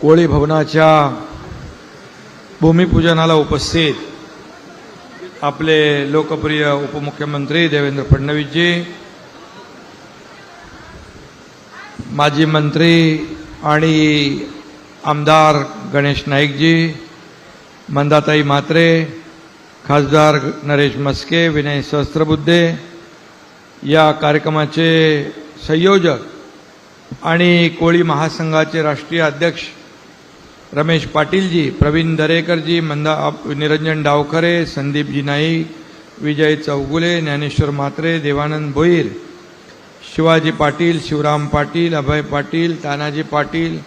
कोळी भवनाच्या भूमिपूजनाला उपस्थित आपले लोकप्रिय उपमुख्यमंत्री देवेंद्र फडणवीसजी माजी मंत्री आणि आमदार गणेश नाईकजी मंदाताई म्हात्रे खासदार नरेश मस्के विनय सहस्त्रबुद्धे या कार्यक्रमाचे संयोजक आणि कोळी महासंघाचे राष्ट्रीय अध्यक्ष रमेश पाटीलजी प्रवीण दरेकरजी मंदा निरंजन डावखरे संदीपजी नाईक विजय चौगुले ज्ञानेश्वर म्हात्रे देवानंद भोईर शिवाजी पाटील शिवराम पाटील अभय पाटील तानाजी पाटील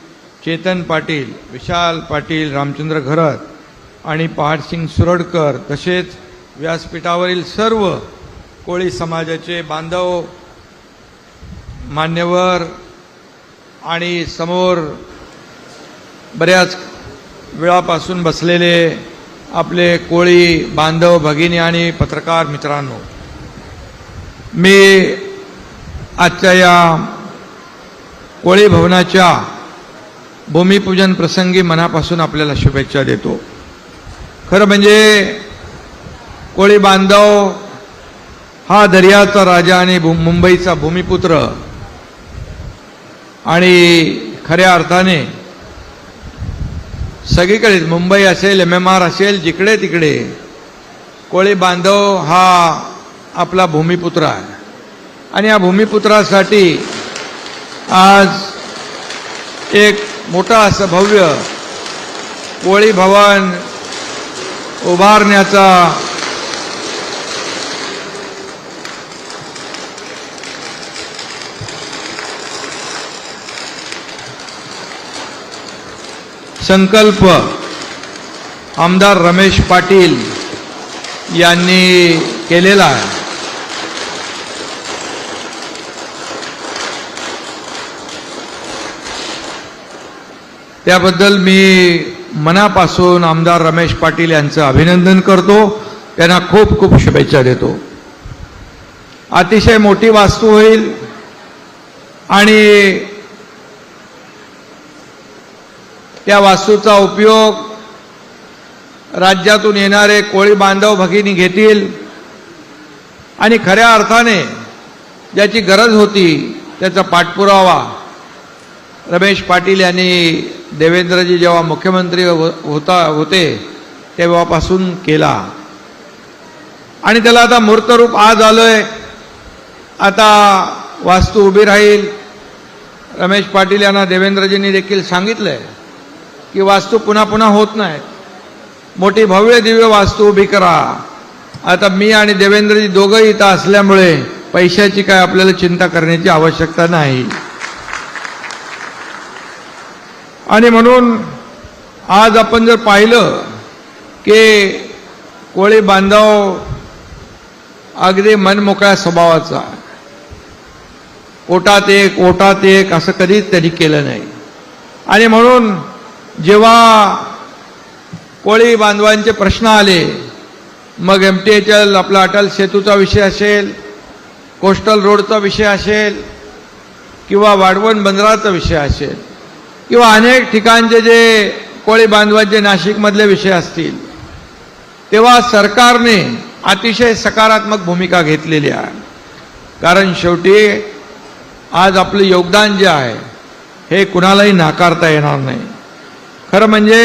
चेतन पाटील विशाल पाटील रामचंद्र घरत आणि पहाडसिंग सुरडकर तसेच व्यासपीठावरील सर्व कोळी समाजाचे बांधव मान्यवर आणि समोर बऱ्याच वेळापासून बसलेले आपले कोळी बांधव भगिनी आणि पत्रकार मित्रांनो मी आजच्या या कोळी भवनाच्या भूमिपूजन प्रसंगी मनापासून आपल्याला शुभेच्छा देतो. खरं म्हणजे कोळी बांधव हा दर्याचा राजा आणि भू- मुंबईचा भूमिपुत्र आणि खऱ्या अर्थाने सगळीकडेच. मुंबई असेल एम एम आर असेल जिकडे तिकडे. कोळी बांधव हा आपला भूमिपुत्र आहे. आणि या भूमिपुत्रासाठी आज एक मोठा असं भव्य कोळी भवन उभारण्याचा संकल्प आमदार रमेश पाटील यांनी केलेला आहे. त्याबद्दल मी मनापासून आमदार रमेश पाटील यांचं अभिनंदन करतो. त्यांना खूप खूप शुभेच्छा देतो. अतिशय मोठी वास्तू होईल आणि त्या वास्तूचा उपयोग राज्यातून येणारे कोळी बांधव भगिनी घेतील. आणि खऱ्या अर्थाने ज्याची गरज होती त्याचा पाठपुरावा रमेश पाटील यांनी देवेंद्रजी जेव्हा मुख्यमंत्री हो, होता होते तेव्हापासून केला. आणि त्याला आता मूर्तरूप आज आलोय. आता वास्तू उभी राहील. रमेश पाटील यांना देवेंद्रजींनी देखील सांगितलंय. की वास्तू पुन्हा पुन्हा होत नाही. मोठी भव्य दिव्य वास्तू उभी करा. आता मी आणि देवेंद्रजी दोघंही इथं असल्यामुळे पैशाची काय आपल्याला चिंता करण्याची आवश्यकता नाही. आणि म्हणून आज आपण जर पाहिलं की कोळी बांधव अगदी मनमोकळ्या स्वभावाचा. ओटात एक ओटात एक असं कधीच त्यांनी केलं नाही. आणि म्हणून जेव्हा कोळी बांधवांचे प्रश्न आले मग एम टी एच एल आपला अटल सेतूचा विषय असेल कोस्टल रोडचा विषय असेल किंवा वाढवण बंदराचा विषय असेल किंवा अनेक ठिकाणचे जे कोळी बांधवांचे नाशिकमधले विषय असतील तेव्हा सरकारने अतिशय सकारात्मक भूमिका घेतलेली आहे. कारण शेवटी आज आपलं योगदान जे आहे हे कुणालाही नाकारता येणार नाही. खरं म्हणजे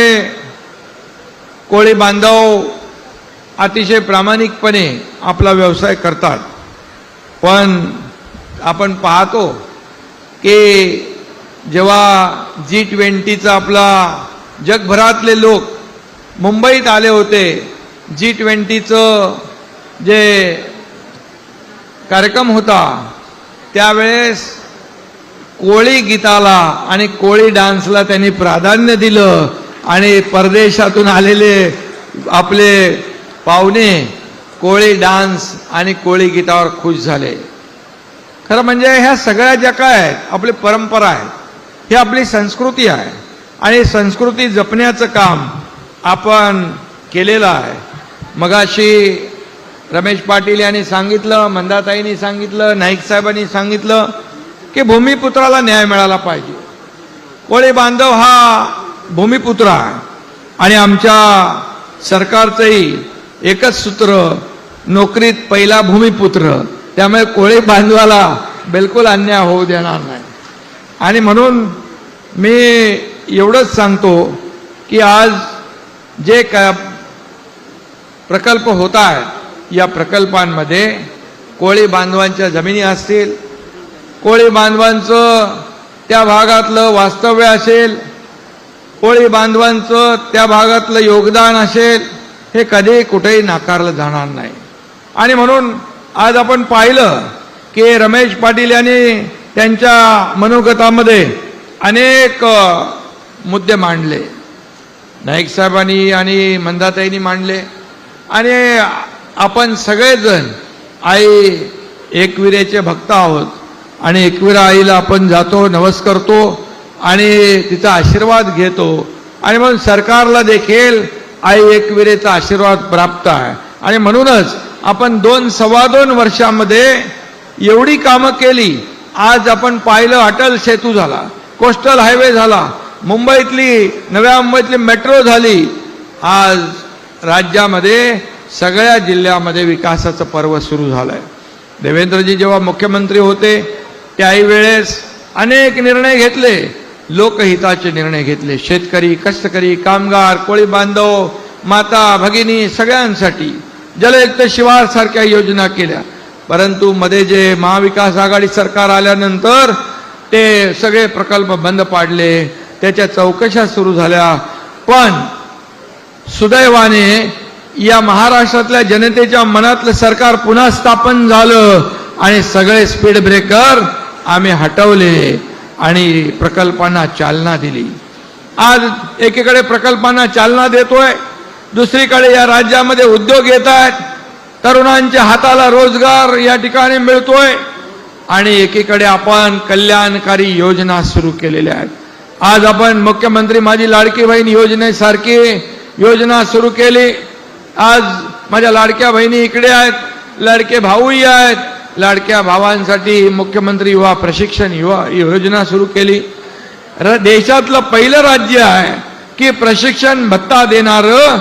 कोळी बांधव अतिशय प्रामाणिकपणे आपला व्यवसाय करतात. पण आपण पाहतो की जेव्हा जी ट्वेंटीचा आपला जगभरातले लोक मुंबईत आले होते जी ट्वेंटीचं जे कार्यक्रम होता त्यावेळेस कोळी गीताला आणि कोळी डान्सला त्यांनी प्राधान्य दिलं आणि परदेशातून आलेले आपले पाहुणे कोळी डान्स आणि कोळी गीतावर खुश झाले. खरं म्हणजे ह्या सगळ्या ज्या काय आहेत आपली परंपरा आहे ही आपली संस्कृती आहे आणि संस्कृती जपण्याचं काम आपण केलेलं आहे. मगाशी रमेश पाटील यांनी सांगितलं मंदाताईंनी सांगितलं नाईक साहेबांनी सांगितलं की भूमिपुत्राला न्याय मिळाला पाहिजे. कोळी बांधव हा भूमिपुत्र आहे. आणि आमच्या सरकारचंही एकच सूत्र नोकरीत पहिला भूमिपुत्र. त्यामुळे कोळी बांधवाला बिलकुल अन्याय होऊ देणार नाही. आणि म्हणून मी एवढंच सांगतो की आज जे का प्रकल्प होत आहेत या प्रकल्पांमध्ये कोळी बांधवांच्या जमिनी असतील कोळी बांधवांचं त्या भागातलं वास्तव्य असेल कोळी बांधवांचं त्या भागातलं योगदान असेल हे कधी कुठेही नाकारलं जाणार नाही. आणि म्हणून आज आपण पाहिलं की रमेश पाटील यांनी त्यांच्या मनोगतामध्ये अनेक मुद्दे मांडले. नाईक साहेबांनी आणि मंदाताईंनी मांडले. आणि आपण सगळेजण आई एकविरेचे भक्त आहोत. आणि एकविरा आईला आपण जातो नवस करतो आणि तिचा आशीर्वाद घेतो. आणि म्हणून सरकारला देखील आई एकविरेचा आशीर्वाद प्राप्त आहे. आणि म्हणूनच आपण दोन सव्वा दोन वर्षामध्ये एवढी कामं केली. आज आपण पाहिलं अटल सेतू झाला कोस्टल हायवे झाला मुंबईतली नव्या मुंबईतली मेट्रो झाली. आज राज्यामध्ये सगळ्या जिल्ह्यामध्ये विकासाचं पर्व सुरू झालंय. देवेंद्रजी जेव्हा मुख्यमंत्री होते त्याही वेळेस अनेक निर्णय घेतले. लोकहिताचे निर्णय घेतले. शेतकरी कष्टकरी कामगार कोळी बांधव माता भगिनी सगळ्यांसाठी जलयुक्त शिवार सारख्या योजना केल्या. परंतु मध्ये जे महाविकास आघाडी सरकार आल्यानंतर ते सगळे प्रकल्प बंद पाडले. त्याच्या चौकशा सुरू झाल्या. पण सुदैवाने या महाराष्ट्रातल्या जनतेच्या मनातलं सरकार पुन्हा स्थापन झालं आणि सगळे स्पीड ब्रेकर आम्ही हटवले आणि प्रकल्पांना चालना दिली. आज एकीकडे प्रकल्पांना चालना देतोय दुसरीकडे या राज्यामध्ये उद्योग येत आहेत तरुणांच्या हाताला रोजगार या ठिकाणी मिळतोय आणि एकीकडे आपण कल्याणकारी योजना सुरू केलेल्या आहेत. आज आपण मुख्यमंत्री माझी लाडकी बहीण योजनेसारखी योजना सुरू केली. आज माझ्या लाडक्या बहिणी इकडे आहेत लाडके भाऊही आहेत लाडक्या भावांसाठी मुख्यमंत्री युवा प्रशिक्षण युवा योजना सुरू केली. र- देशातलं पहिलं राज्य आहे की प्रशिक्षण भत्ता देणारं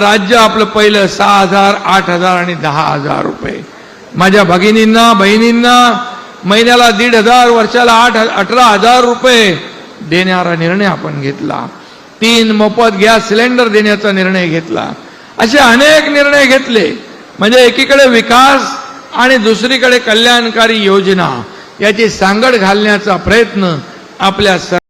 राज्य आपलं पहिलं सहा हजार आठ हजार आणि दहा हजार रुपये. माझ्या भगिनींना बहिणींना महिन्याला दीड हजार वर्षाला आठ अठरा हजार रुपये देणारा निर्णय आपण घेतला. तीन मोफत गॅस सिलेंडर देण्याचा निर्णय घेतला. असे अनेक निर्णय घेतले. म्हणजे एकीकडे विकास आणि दुसरीकडे कल्याणकारी योजना याची सांगड घालण्याचा प्रयत्न आपल्या